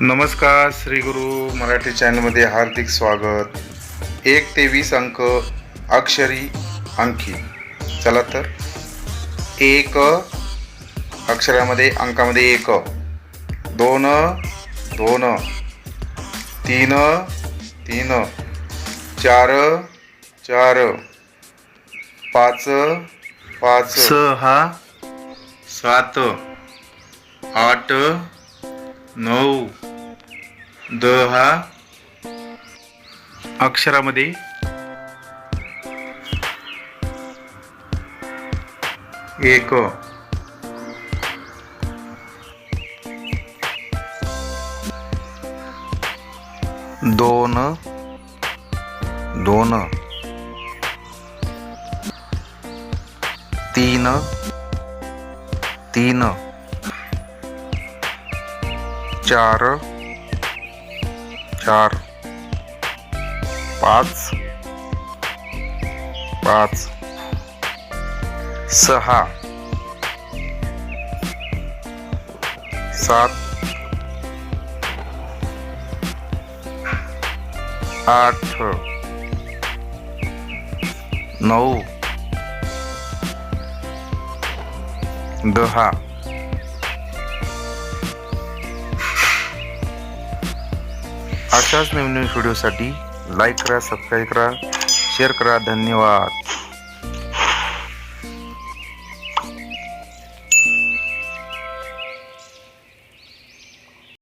नमस्कार श्री गुरु मराठी चॅनलमध्ये हार्दिक स्वागत. एक ते वीस अंक अक्षरी अंकी. चला तर. एक अक्षरामध्ये अंकामध्ये एक. दोन दोन. तीन तीन. चार चार. पाच पाच. सहा. सात आठ. नऊ दहा अक्षरामध्ये. एक. दोन. दोन. तीन. तीन. चार चार पाच पाच सहा सात आठ नऊ दहा अशाच नवीन नवीन व्हिडिओसाठी लाईक करा सबस्क्राईब करा शेअर करा. धन्यवाद.